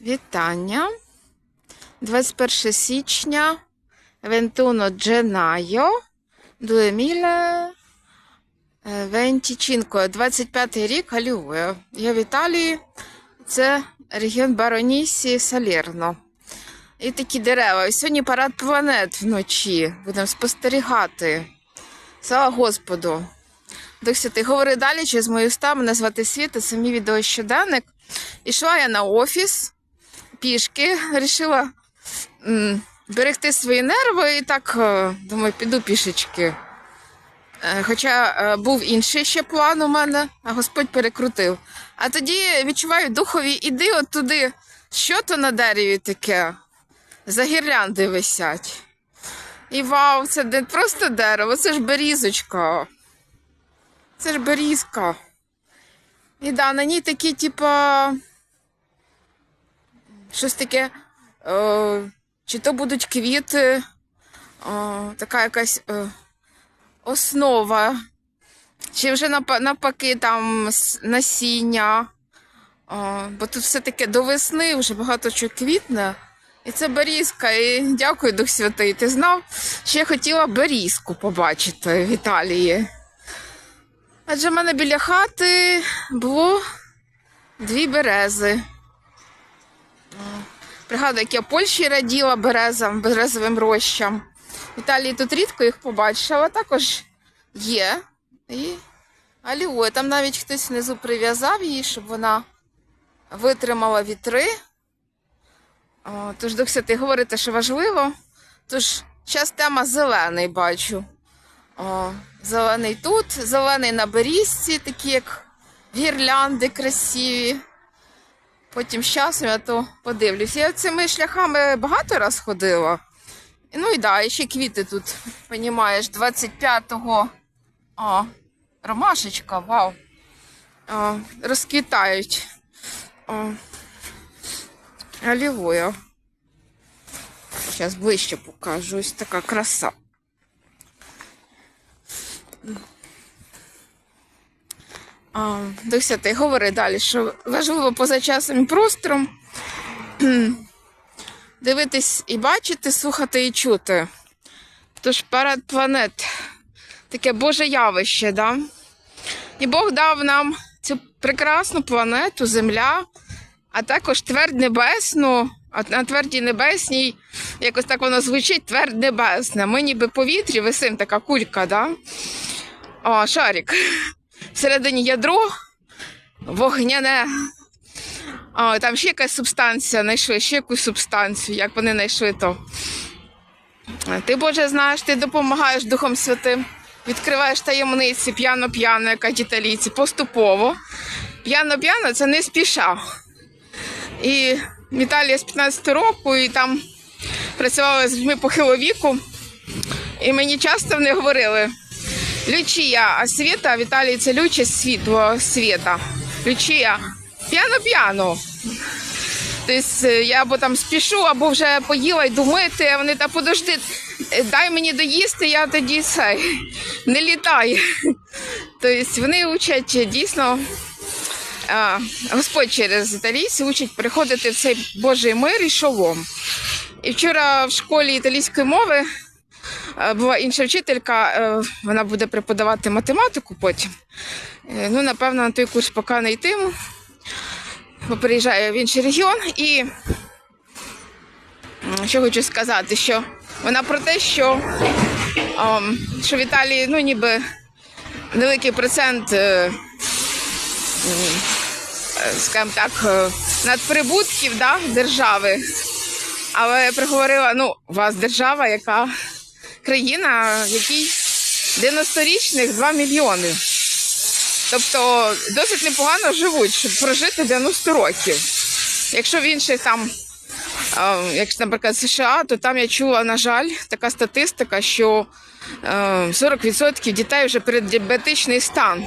Вітання. 21 січня. Вентуно Дженайо. Дуеміле Вентічінко. 25 рік Алює. Я в Італії. Це регіон Баронісі Салерно. І такі дерева. І сьогодні парад планет вночі. Будемо спостерігати. Слава Господу. Дух Святий, говори далі через мої уста. Мене звати Світа, це мій відеощоденник. Ішла я на офіс пішки, вирішила берегти свої нерви і так, е, думаю, піду пішечки. Е, Хоча е, був інший ще план у мене, а Господь перекрутив. А тоді відчуваю духові, іди от туди, що то на дереві таке? За гірлянди висять. І вау, це не просто дерево, це ж берізочка. Це ж берізка. І да, на ній такі, типа. Щось таке. Е, чи то будуть квіти, е, така якась е, основа, чи вже навпаки там насіння. Е, бо тут все таке до весни вже багато чого квітне. І це берізка. І дякую, Дух Святий. Ти знав, що я хотіла берізку побачити в Італії. Адже в мене біля хати було дві берези. Пригадую, як я Польщі раділа березам, березовим рощам. В Італії тут рідко їх побачиш, але також є. І аліує. Там навіть хтось внизу прив'язав її, щоб вона витримала вітри. О, тож, Дух Святий, говорите, що важливо. Тож, зараз тема зелений бачу. О, зелений тут, зелений на берізці, такі як гірлянди красиві. Потім з часом я то подивлюсь. Я цими шляхами багато раз ходила. Ну і да, і ще квіти тут, понімаєш, 25-го. О, ромашечка, вау. О, розквітають. О, алілуя. Зараз ближче покажу. Ось така краса. А, Дух Святий, говори далі, що важливо поза часом і простором дивитись і бачити, слухати і чути. Тож парад планет таке Боже явище, да? І Бог дав нам цю прекрасну планету, Земля, а також твердь небесну, а на твердій небесній, якось так воно звучить, твердь небесна. Ми ніби повітрі висим, така кулька, да? О, шарик. Всередині ядро вогняне. О, там ще якась субстанція знайшли, ще якусь субстанцію, як вони знайшли то. Ти, Боже, знаєш, ти допомагаєш Духом Святим, відкриваєш таємниці п'яно-п'яно, як кажуть поступово. П'яно-п'яно це не спіша. І в Італії з 15 року, і там працювала з людьми похилого віку. І мені часто вони говорили: Лючія, а світа в Італії це світло світа. Лючія, п'яно-п'яно. Тобто я або там спішу, або вже поїла йду мити, а вони та подожди, е, дай мені доїсти, я тоді це, не літай. Тобто вони учать дійсно, а, Господь через італійців учить приходити в цей Божий мир і шолом. І вчора в школі італійської мови е, була інша вчителька, е, вона буде преподавати математику потім. Е, Ну, напевно, на той курс поки не йтиму бо переїжджаю в інший регіон. І що хочу сказати, що вона про те, що, що в Італії ну, ніби великий процент, е, скажімо так, надприбутків да, держави. Але я приговорила, ну, у вас держава, яка країна, в якій 90-річних 2 мільйони. Тобто досить непогано живуть, щоб прожити 90 років. Якщо в інших там, е, як, наприклад, США, то там я чула, на жаль, така статистика, що е, 40% дітей вже переддіабетичний стан.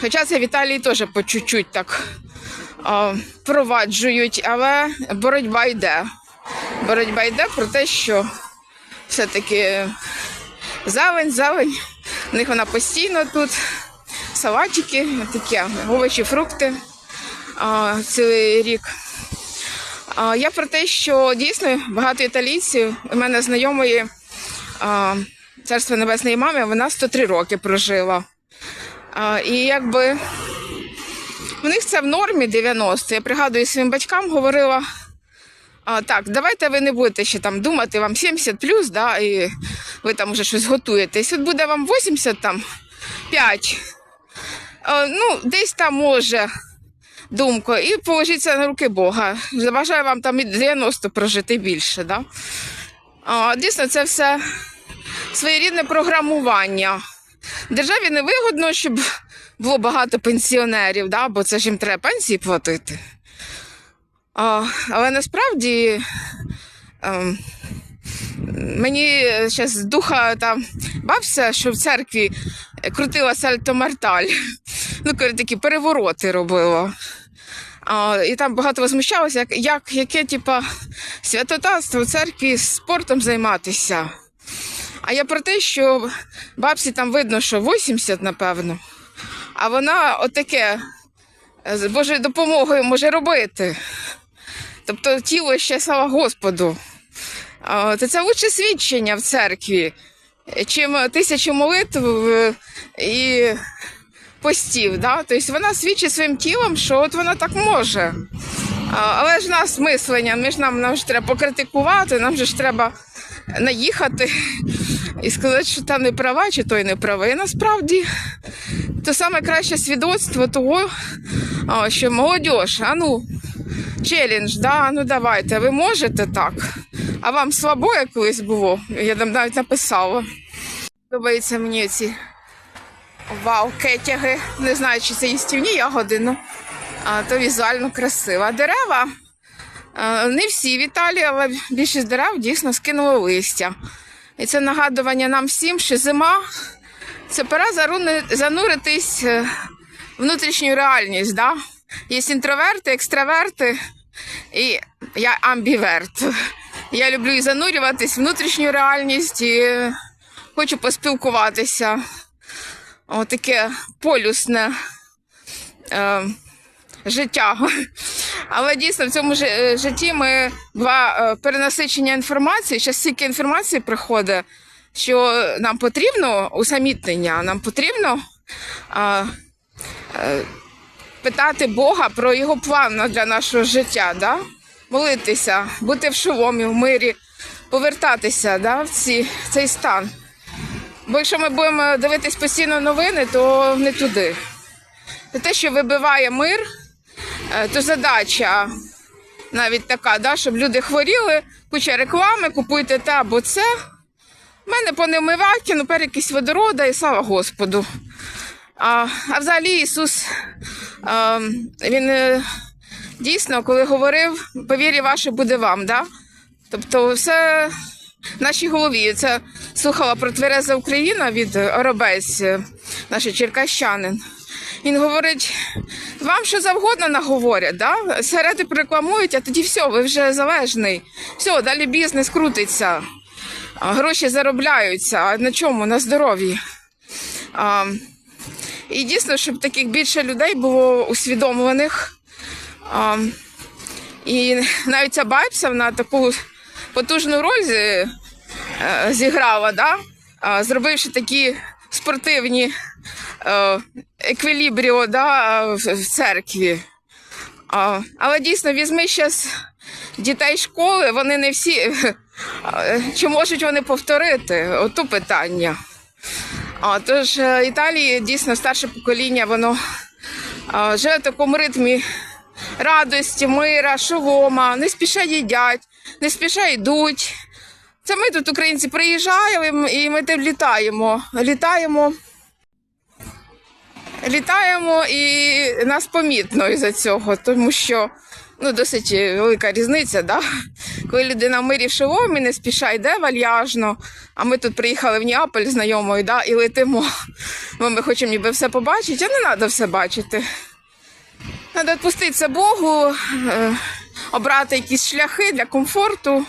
Хоча це в Італії теж по чуть-чуть так а, впроваджують, але боротьба йде. Боротьба йде про те, що все-таки зелень, зелень. У них вона постійно тут. Салатики, такі овочі, фрукти. а, цілий рік. А, я про те, що дійсно багато італійців, у мене знайомої а, царство небесної мами, вона 103 роки прожила. А, і якби в них це в нормі 90. Я пригадую своїм батькам, говорила. А, так, давайте ви не будете ще там думати, вам 70 плюс, да, і ви там вже щось готуєтесь. От буде вам 80 там 5. А, ну, десь там може думка, і положіться на руки Бога. Бажаю вам там і 90 прожити більше. Да? А, дійсно, це все своєрідне програмування. Державі не вигодно, щоб було багато пенсіонерів, да? бо це ж їм треба пенсії платити. А, але насправді ем, мені з духа там бався, що в церкві крутила сальто-марталь. Ну, такі перевороти робила. А, і там багато возмущалося, як, як яке, типа, святотатство в церкві спортом займатися. А я про те, що бабці там видно, що 80, напевно, а вона отаке з Божою допомогою може робити. Тобто тіло ще слава Господу. То це лучше свідчення в церкві, чим тисячу молитв е, і постів. Да? Тобто вона свідчить своїм тілом, що от вона так може. Але ж нас мислення, ми ж нам, нам ж треба покритикувати, нам же ж треба наїхати і сказати, що та не права, чи той не правий. Насправді, то саме краще свідоцтво того, що молодь, а ну, челендж, да, ну давайте, ви можете так. А вам слабо колись було? Я там навіть написала. Подобаються мені ці вау, кетяги. Не знаю, чи це їстівні ягоди, ну а, то візуально красиво. Дерева не всі в Італії, але більшість дерев дійсно скинуло листя. І це нагадування нам всім, що зима це пора зануритись е, в внутрішню реальність. Да? Є інтроверти, екстраверти, і я амбіверт. Я люблю і занурюватись в внутрішню реальність і хочу поспілкуватися. Отаке полюсне е, життя. Але дійсно в цьому е, житті ми два е, перенасичення інформації. Зараз стільки інформації приходить, що нам потрібно усамітнення, нам потрібно е, е, питати Бога про його план для нашого життя, да? молитися, бути в шоломі, в мирі, повертатися да? в ці, цей стан. Бо якщо ми будемо дивитись постійно новини, то не туди. Це те, що вибиває мир, е, то задача навіть така, да, щоб люди хворіли, куча реклами, купуйте те або це. У мене понемиваки, ну перекись водорода і слава Господу. А, а взагалі Ісус, а, він е, дійсно, коли говорив, по вірі ваше буде вам. Да? Тобто все в нашій голові. Це слухала про Твереза Україна від Оробець, е, наш черкащанин. Він говорить, вам що завгодно наговорять, да? сигарети прорекламують, а тоді все, ви вже залежний. Все, далі бізнес крутиться, гроші заробляються. А на чому? На здоров'ї. І дійсно, щоб таких більше людей було усвідомлених. А, і навіть ця Байпса вона таку потужну роль е, зіграла, да? зробивши такі спортивні е, еквілібріо да, в, в церкві. А, але дійсно, візьми зараз дітей школи, вони не всі. е, Чи можуть вони повторити? Ото питання. А, тож е, Італії дійсно старше покоління, воно а, живе в такому ритмі радості, мира, шолома, не спіша їдять, не спіша йдуть. Це ми тут, українці, приїжджаємо і ми тим літаємо. Літаємо. Літаємо і нас помітно із-за цього, тому що ну, досить велика різниця, да? коли людина в мирі в шоломі, не спіша йде вальяжно, а ми тут приїхали в Неаполь знайомою да? і летимо, бо ми хочемо ніби все побачити, а не треба все бачити. Треба відпуститися Богу, е, обрати якісь шляхи для комфорту.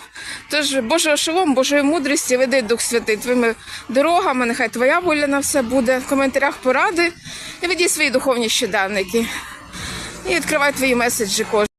Тож Божого шолом, Божої мудрості веди Дух Святий твоїми дорогами, нехай твоя воля на все буде. В коментарях поради і ведіть свої духовні щоденники. і відкривай твої меседжі кожен.